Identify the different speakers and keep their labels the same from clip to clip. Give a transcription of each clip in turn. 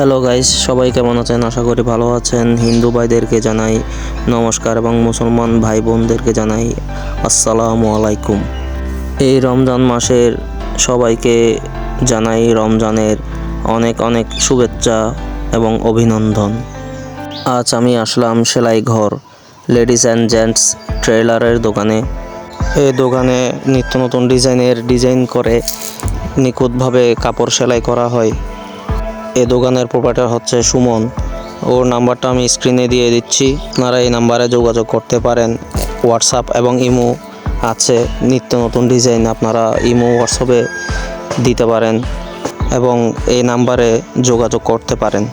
Speaker 1: Hello guys সবাই কেমন আছেন? আশা করি ভালো আছেন। হিন্দু ভাইদেরকে জানাই নমস্কার এবং মুসলমান ভাই বোনদেরকে জানাই আসসালামু আলাইকুম। এই রমজান মাসের সবাইকে জানাই রমজানের অনেক অনেক শুভেচ্ছা এবং অভিনন্দন। আজ আমি আসলাম সেলাই ঘর, লেডিস অ্যান্ড জেন্টস ট্রেলারের দোকানে। এই দোকানে নিত্য নতুন ডিজাইনের ডিজাইন করে নিখুঁতভাবে কাপড় সেলাই করা হয়। এই দোকানের প্রোপাইটার হচ্ছে সুমন। ওর নাম্বারটা আমি স্ক্রিনে দিয়ে দিচ্ছি। আপনারা এই নাম্বারে যোগাযোগ করতে পারেন। হোয়াটসঅ্যাপ এবং ইমো আছে। নিত্য নতুন ডিজাইন আপনারা ইমো হোয়াটসঅ্যাপে দিতে পারেন এবং এই নাম্বারে যোগাযোগ করতে পারেন।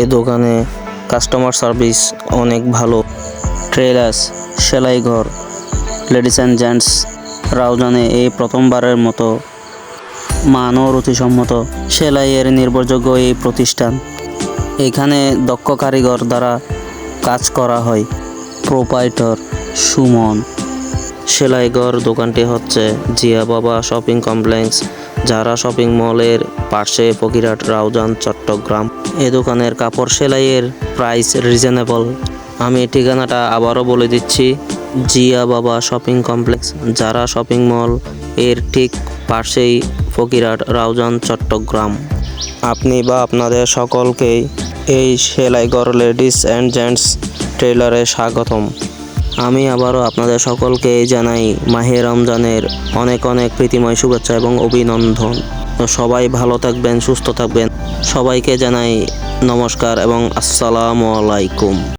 Speaker 1: এই দোকানে কাস্টমার সার্ভিস অনেক ভালো। ট্রেলার্স সেলাই ঘর লেডিস অ্যান্ড জেন্টস রাউজানে এই প্রথমবারের মতো মান ও রুচিসম্মত সেলাইয়ের নির্ভরযোগ্য এই প্রতিষ্ঠান। এখানে দক্ষ কারিগর দ্বারা কাজ করা হয়। প্রোপাইটর সুমন। সেলাইঘর দোকানটি হচ্ছে জিয়া বাবা শপিং কমপ্লেক্স, যারা শপিং মলের পাশে ফকিরহাট, রাউজান, চট্টগ্রাম। এ দোকানের কাপড় সেলাইয়ের প্রাইস রিজনেবল। আমি ঠিকানাটা আবারও বলে দিচ্ছি, জিয়া বাবা শপিং কমপ্লেক্স, যারা শপিং মল এর ঠিক পাশেই ফকিরহাট রাউজান চট্টগ্রাম। আপনি বা আপনাদের সকলকেই এই সেলাইঘর লেডিস অ্যান্ড জেন্টস ট্রেলারে স্বাগতম। আমি আবারও আপনাদের সকলকে জানাই মাহে রমজানের অনেক অনেক প্রীতিময় শুভেচ্ছা এবং অভিনন্দন। সবাই ভালো থাকবেন, সুস্থ থাকবেন। সবাইকে জানাই নমস্কার এবং আসসালামু আলাইকুম।